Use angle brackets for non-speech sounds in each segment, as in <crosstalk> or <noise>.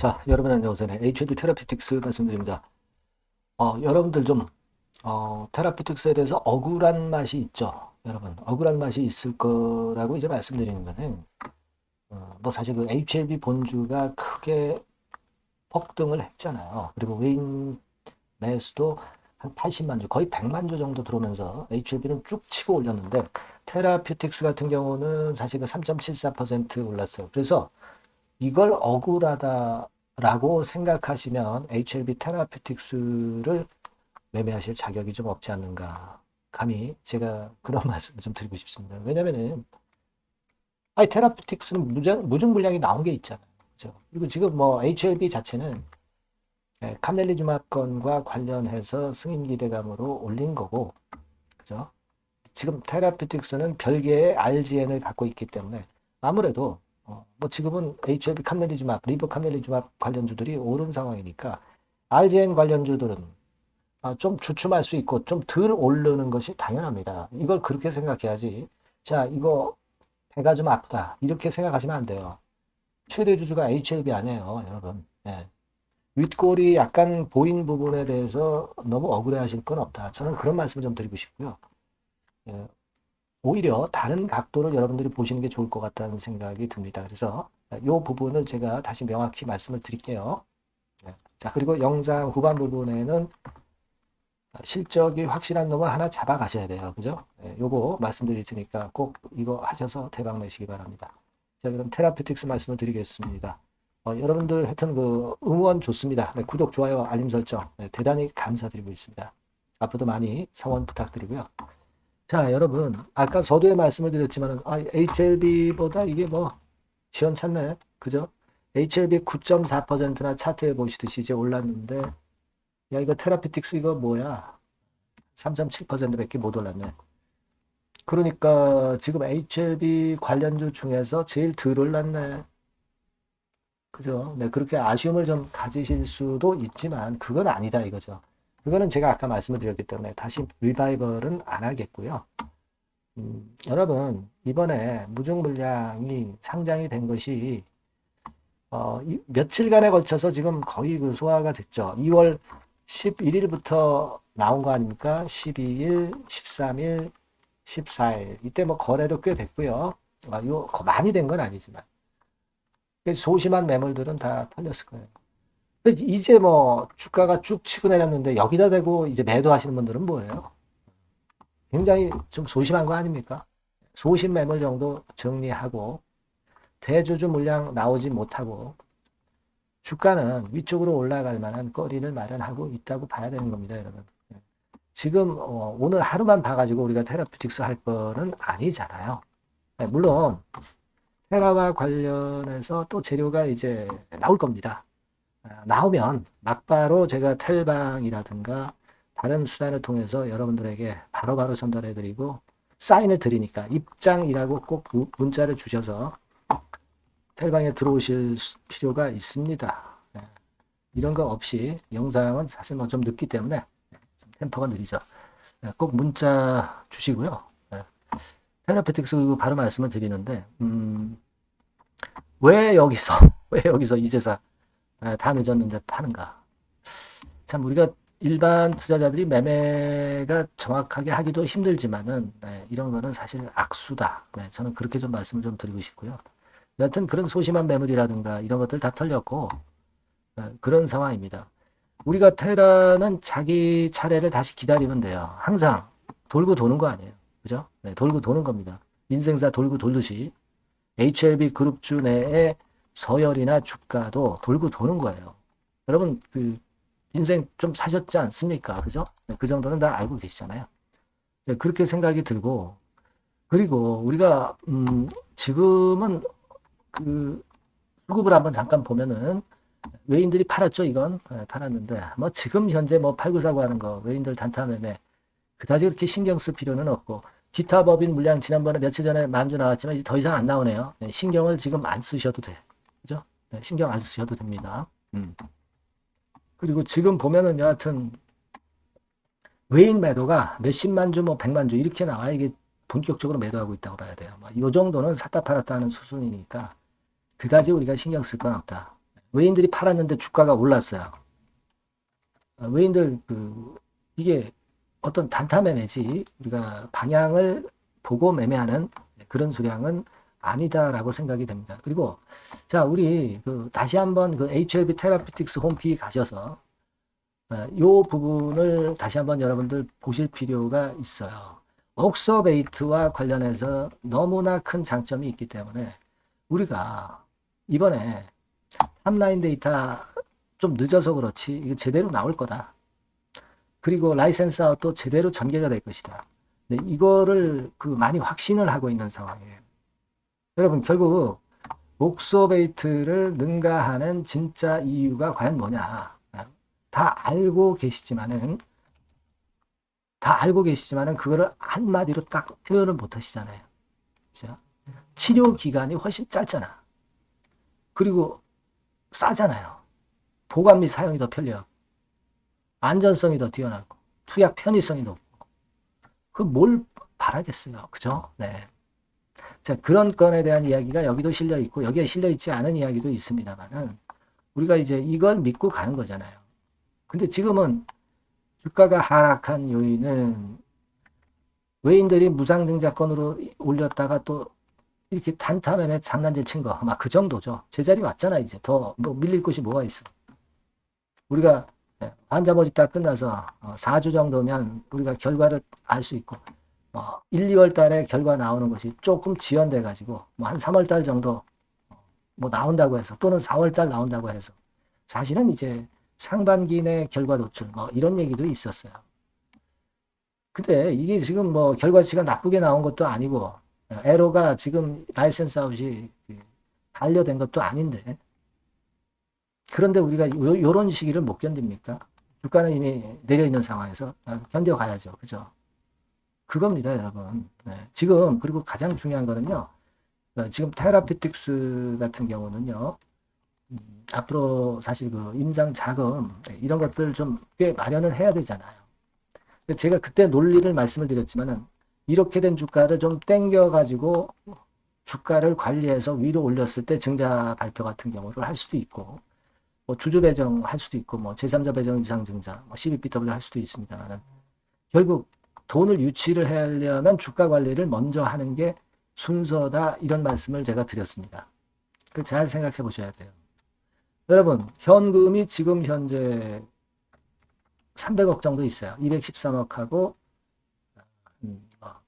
자, 여러분 안녕하세요. 네, HLB 테라피틱스 말씀드립니다. 어, 여러분들 좀 어, 테라피틱스에 대해서 억울한 맛이 있죠. 여러분, 억울한 맛이 있을 거라고 이제 말씀드리는 거는 어, 뭐 사실 그 HLB 본주가 크게 폭등을 했잖아요. 그리고 외인 매수도 한 80만 주, 거의 100만 주 정도 들어오면서 HLB는 쭉 치고 올렸는데 테라피틱스 같은 경우는 사실 그 3.74% 올랐어요. 그래서 이걸 억울하다라고 생각하시면 HLB 테라피틱스를 매매하실 자격이 좀 없지 않는가. 감히 제가 그런 <laughs> 말씀을 좀 드리고 싶습니다. 왜냐면은 아니 테라피틱스는 무증, 무증 물량이 나온 게 있잖아요. 그죠? 그리고 지금 뭐 HLB 자체는 예, 카넬리주마 건과 관련해서 승인 기대감으로 올린 거고, 그죠? 지금 테라피틱스는 별개의 RGN을 갖고 있기 때문에 아무래도 어, 뭐 지금은 HLB 카넬리주마, 리버 카넬리주마 관련주들이 오른 상황이니까 RGN 관련주들은 아, 좀 주춤할 수 있고 좀 덜 오르는 것이 당연합니다. 이걸 그렇게 생각해야지. 자, 이거 배가 좀 아프다. 이렇게 생각하시면 안 돼요. 최대 주주가 HLB 아니에요, 여러분. 예. 윗골이 약간 보인 부분에 대해서 너무 억울해 하실 건 없다. 저는 그런 말씀을 좀 드리고 싶고요. 예. 오히려 다른 각도를 여러분들이 보시는 게 좋을 것 같다는 생각이 듭니다. 그래서 이 부분을 제가 다시 명확히 말씀을 드릴게요. 네. 자, 그리고 영상 후반 부분에는 실적이 확실한 놈을 하나 잡아 가셔야 돼요. 그죠? 네, 요거 말씀드릴 테니까 꼭 이거 하셔서 대박 내시기 바랍니다. 자, 그럼 테라피틱스 말씀을 드리겠습니다. 어, 여러분들 하여튼 그 응원 좋습니다. 네, 구독, 좋아요, 알림 설정 네, 대단히 감사드리고 있습니다. 앞으로도 많이 성원 부탁드리고요. 자, 여러분, 아까 서두에 말씀을 드렸지만, 아, HLB보다 이게 뭐, 시원찮네. 그죠? HLB 9.4%나 차트에 보시듯이 이제 올랐는데, 야, 이거 테라피틱스 이거 뭐야? 3.7%밖에 못 올랐네. 그러니까 지금 HLB 관련주 중에서 제일 덜 올랐네. 그죠? 네, 그렇게 아쉬움을 좀 가지실 수도 있지만, 그건 아니다 이거죠. 그거는 제가 아까 말씀을 드렸기 때문에 다시 리바이벌은 안 하겠고요. 음, 여러분, 이번에 무중 물량이 상장이 된 것이 어, 이, 며칠간에 걸쳐서 지금 거의 그 소화가 됐죠. 2월 11일부터 나온 거 아닙니까? 12일, 13일, 14일. 이때 뭐 거래도 꽤 됐고요. 아, 요, 많이 된 건 아니지만. 소심한 매물들은 다 털렸을 거예요. 이제 뭐 주가가 쭉 치고 내렸는데 여기다 대고 이제 매도하시는 분들은 뭐예요? 굉장히 좀 소심한 거 아닙니까? 소심 매물 정도 정리하고 대주주 물량 나오지 못하고 주가는 위쪽으로 올라갈 만한 거리를 마련하고 있다고 봐야 되는 겁니다, 여러분. 지금 어, 오늘 하루만 봐가지고 우리가 테라피틱스 할 거는 아니잖아요. 네, 물론 테라와 관련해서 또 재료가 이제 나올 겁니다. 아, 나오면 막바로 제가 텔방이라든가 다른 수단을 통해서 여러분들에게 바로 바로 전달해 드리고 사인을 드리니까 입장이라고 꼭 문자를 주셔서 텔방에 들어오실 필요가 있습니다. 네. 이런 거 없이 영상은 사실 뭐 좀 늦기 때문에 좀 템포가 느리죠. 네, 꼭 문자 주시고요. 네. 테라페틱스 바로 말씀을 드리는데 음, 왜 여기서 <laughs> 왜 여기서 이제사 다 늦었는데 파는가? 참 우리가 일반 투자자들이 매매가 정확하게 하기도 힘들지만은 네, 이런 거는 사실 악수다. 네, 저는 그렇게 좀 말씀을 좀 드리고 싶고요. 여하튼 그런 소심한 매물이라든가 이런 것들 다 털렸고 네, 그런 상황입니다. 우리가 테라는 자기 차례를 다시 기다리면 돼요. 항상 돌고 도는 거 아니에요. 그죠? 네, 돌고 도는 겁니다. 인생사 돌고 돌듯이 HLB 그룹주 내에 서열이나 주가도 돌고 도는 거예요. 여러분 그 인생 좀 사셨지 않습니까? 그죠? 네, 그 정도는 다 알고 계시잖아요. 네, 그렇게 생각이 들고 그리고 우리가 음, 지금은 그 수급을 한번 잠깐 보면은 외인들이 팔았죠 이건 네, 팔았는데 뭐 지금 현재 뭐 팔고 사고 하는 거 외인들 단타 매매 그다지 그렇게 신경 쓸 필요는 없고 기타 법인 물량 지난번에 며칠 전에 만주 나왔지만 이제 더 이상 안 나오네요. 네, 신경을 지금 안 쓰셔도 돼. 그죠? 네, 신경 안 쓰셔도 됩니다. 음. 그리고 지금 보면은 여하튼 외인 매도가 몇십만 주, 뭐 백만 주 이렇게 나와 이게 본격적으로 매도하고 있다고 봐야 돼요. 뭐이 정도는 샀다 팔았다 하는 수준이니까 그다지 우리가 신경 쓸 건 없다. 외인들이 팔았는데 주가가 올랐어요. 어, 외인들 그 이게 어떤 단타 매매지 우리가 방향을 보고 매매하는 그런 수량은 아니다라고 생각이 됩니다. 그리고 자 우리 그 다시 한번 그 HLB 테라피틱스 홈페이지 가셔서 어, 요 부분을 다시 한번 여러분들 보실 필요가 있어요. 옥서베이트와 관련해서 너무나 큰 장점이 있기 때문에 우리가 이번에 탑라인 데이터 좀 늦어서 그렇지 이거 제대로 나올 거다. 그리고 라이센스 아웃도 제대로 전개가 될 것이다. 네, 이거를 그 많이 확신을 하고 있는 상황이에요. 여러분 결국 옥소베이트를 능가하는 진짜 이유가 과연 뭐냐? 다 알고 계시지만은 다 알고 계시지만은 그거를 한마디로 딱 표현을 못 하시잖아요. 그죠? 치료 기간이 훨씬 짧잖아. 그리고 싸잖아요. 보관 및 사용이 더 편리하고 안전성이 더 뛰어나고 투약 편의성이 높고 그 뭘 바라겠어요. 그죠? 네. 자, 그런 건에 대한 이야기가 여기도 실려 있고 여기에 실려 있지 않은 이야기도 있습니다만은 우리가 이제 이걸 믿고 가는 거잖아요. 근데 지금은 주가가 하락한 요인은 외인들이 무상증자권으로 올렸다가 또 이렇게 단타매매 장난질 친 거, 막 그 정도죠. 제자리 왔잖아, 이제. 더, 뭐, 밀릴 곳이 뭐가 있어. 우리가, 예, 환자 모집 다 끝나서, 어, 4주 정도면 우리가 결과를 알 수 있고, 뭐, 1, 2월 달에 결과 나오는 것이 조금 지연돼 가지고, 뭐, 한 3월 달 정도, 어, 뭐, 나온다고 해서, 또는 4월 달 나온다고 해서, 사실은 이제 상반기 내 결과 도출, 뭐, 이런 얘기도 있었어요. 근데 이게 지금 뭐, 결과치가 나쁘게 나온 것도 아니고, 에로가 지금 라이센스 아웃이 그 반려된 것도 아닌데 그런데 우리가 요, 요런 시기를 못 견딥니까? 주가는 이미 내려 있는 상황에서 아, 견뎌가야죠. 그죠? 그겁니다, 여러분. 네. 지금 그리고 가장 중요한 거는요. 어, 지금 테라피틱스 같은 경우는요. 음, 앞으로 사실 그 임상 자금 네, 이런 것들 좀 꽤 마련을 해야 되잖아요. 제가 그때 논리를 말씀을 드렸지만은 이렇게 된 주가를 좀 땡겨 가지고 주가를 관리해서 위로 올렸을 때 증자 발표 같은 경우를 할 수도 있고 뭐 주주 배정 할 수도 있고 뭐 제3자 배정 이상 증자 뭐 12BW 할 수도 있습니다만 결국 돈을 유치를 하려면 주가 관리를 먼저 하는 게 순서다 이런 말씀을 제가 드렸습니다. 그 잘 생각해 보셔야 돼요. 여러분 현금이 지금 현재 300억 정도 있어요. 213억하고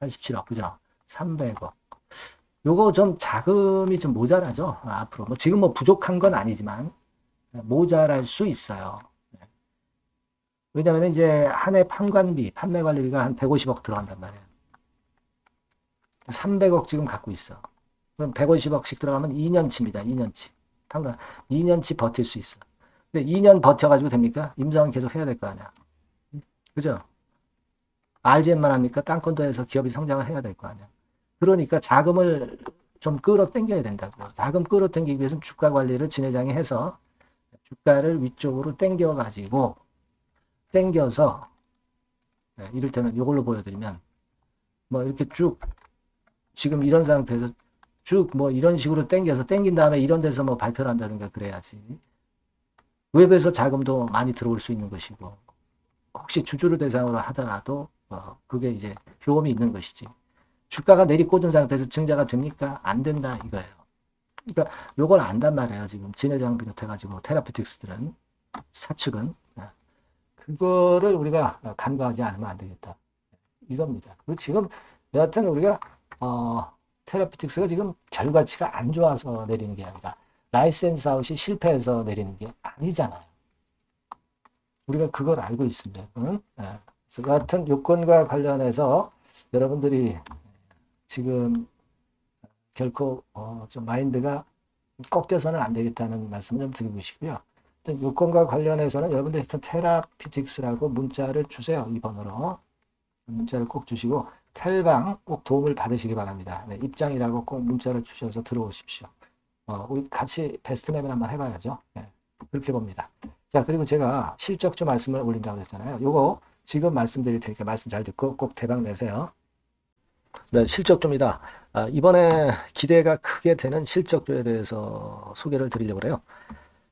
87억, 그죠? 300억. 요거 좀 자금이 좀 모자라죠? 아, 앞으로. 뭐 지금 뭐 부족한 건 아니지만 모자랄 수 있어요. 왜냐면 이제 한 해 판관비, 판매 관리비가 한 150억 들어간단 말이에요. 300억 지금 갖고 있어. 그럼 150억씩 들어가면 2년치입니다. 2년치. 판관. 2년치 버틸 수 있어. 근데 2년 버텨가지고 됩니까? 임상은 계속 해야 될 거 아니야. 그죠? RGM만 합니까? 땅건도 해서 기업이 성장을 해야 될 거 아니야. 그러니까 자금을 좀 끌어당겨야 된다고요. 자금 끌어당기기 위해서는 주가 관리를 진회장이 해서 주가를 위쪽으로 당겨가지고 당겨서 네, 이를테면 이걸로 보여드리면 뭐 이렇게 쭉 지금 이런 상태에서 쭉 뭐 이런 식으로 당겨서 당긴 다음에 이런 데서 뭐 발표를 한다든가 그래야지 웹에서 자금도 많이 들어올 수 있는 것이고 혹시 주주를 대상으로 하더라도 어, 그게 이제 효험이 있는 것이지. 주가가 내리꽂은 상태에서 증자가 됩니까? 안 된다 이거예요. 그러니까 요걸 안단 말이에요. 지금 진해장 비롯해가지고 테라피틱스들은 사측은 네. 그거를 우리가 간과하지 않으면 안 되겠다. 이겁니다. 그리고 지금 여하튼 우리가 어, 테라피틱스가 지금 결과치가 안 좋아서 내리는 게 아니라 라이센스 아웃이 실패해서 내리는 게 아니잖아요. 우리가 그걸 알고 있습니다. 응? 네. 그래서 같은 요건과 관련해서 여러분들이 지금 결코 어, 좀 마인드가 꺾여서는 안 되겠다는 말씀을 좀 드리고 싶고요. 요건과 관련해서는 여러분들 일단 테라피틱스라고 문자를 주세요. 2번으로. 문자를 꼭 주시고 텔방 꼭 도움을 받으시기 바랍니다. 네, 입장이라고 꼭 문자를 주셔서 들어오십시오. 어, 우리 같이 베스트 맵을 한번 해봐야죠. 네, 그렇게 봅니다. 자, 그리고 제가 실적주 말씀을 올린다고 했잖아요. 요거 지금 말씀드릴 테니까 말씀 잘 듣고 꼭 대박 내세요. 네, 실적주입니다. 아, 이번에 기대가 크게 되는 실적주에 대해서 소개를 드리려고 해요.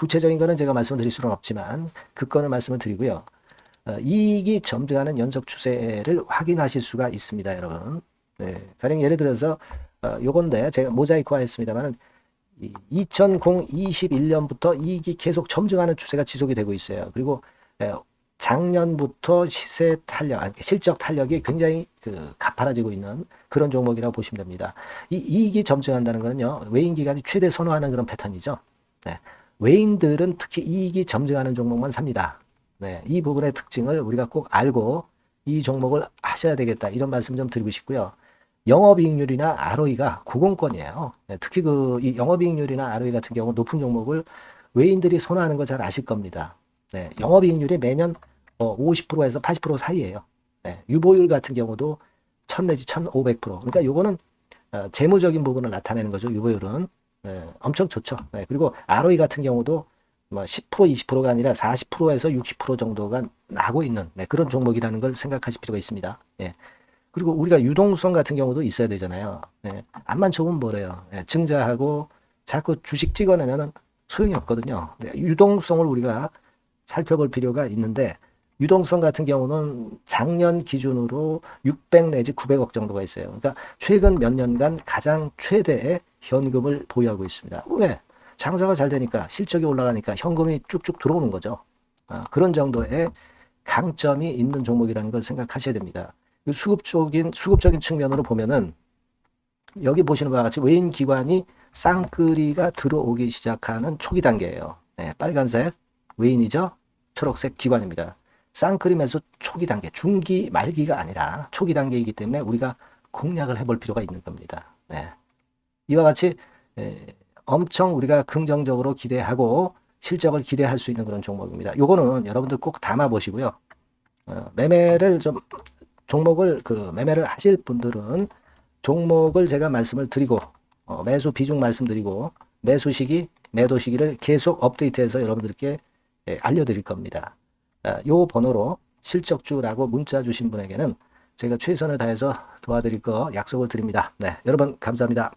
구체적인 거는 제가 말씀드릴 수는 없지만 그 건을 말씀을 드리고요. 어, 이익이 점등하는 연속 추세를 확인하실 수가 있습니다, 여러분. 네. 가령 예를 들어서 어, 요건데 제가 모자이크 화 했습니다만은 2021년부터 이익이 계속 점증하는 추세가 지속이 되고 있어요. 그리고 작년부터 시세 탄력, 실적 탄력이 굉장히 그 가파라지고 있는 그런 종목이라고 보시면 됩니다. 이 이익이 점증한다는 거는요, 외인 기관이 최대 선호하는 그런 패턴이죠. 네. 외인들은 특히 이익이 점증하는 종목만 삽니다. 네. 이 부분의 특징을 우리가 꼭 알고 이 종목을 하셔야 되겠다. 이런 말씀 좀 드리고 싶고요. 영업이익률이나 ROE가 고공권이에요. 네, 특히 그 이 영업이익률이나 ROE 같은 경우 높은 종목을 외인들이 선호하는 거 잘 아실 겁니다. 네, 영업이익률이 매년 어, 50%에서 80% 사이에요. 네, 유보율 같은 경우도 1000 내지 1500%. 그러니까 요거는 어, 재무적인 부분을 나타내는 거죠. 유보율은. 네, 엄청 좋죠. 네, 그리고 ROE 같은 경우도 뭐 10% 20%가 아니라 40%에서 60% 정도가 나고 있는 네, 그런 종목이라는 걸 생각하실 필요가 있습니다. 예. 그리고 우리가 유동성 같은 경우도 있어야 되잖아요. 예, 암만 좋으면 뭐래요. 예, 증자하고 자꾸 주식 찍어내면은 소용이 없거든요. 네, 유동성을 우리가 살펴볼 필요가 있는데 유동성 같은 경우는 작년 기준으로 600 내지 900억 정도가 있어요. 그러니까 최근 몇 년간 가장 최대의 현금을 보유하고 있습니다. 왜? 장사가 잘 되니까 실적이 올라가니까 현금이 쭉쭉 들어오는 거죠. 아, 그런 정도의 강점이 있는 종목이라는 걸 생각하셔야 됩니다. 수급적인 수급적인 측면으로 보면은 여기 보시는 바와 같이 외인 기관이 쌍끌이가 들어오기 시작하는 초기 단계예요. 네, 빨간색 외인이죠. 초록색 기관입니다. 쌍끌이 매수 초기 단계, 중기 말기가 아니라 초기 단계이기 때문에 우리가 공략을 해볼 필요가 있는 겁니다. 네. 이와 같이 에, 엄청 우리가 긍정적으로 기대하고 실적을 기대할 수 있는 그런 종목입니다. 요거는 여러분들 꼭 담아 보시고요. 어, 매매를 좀 종목을 그 매매를 하실 분들은 종목을 제가 말씀을 드리고 어, 매수 비중 말씀드리고 매수 시기 매도 시기를 계속 업데이트해서 여러분들께 예, 알려드릴 겁니다. 아, 요 번호로 실적주라고 문자 주신 분에게는 제가 최선을 다해서 도와드릴 거 약속을 드립니다. 네, 여러분 감사합니다.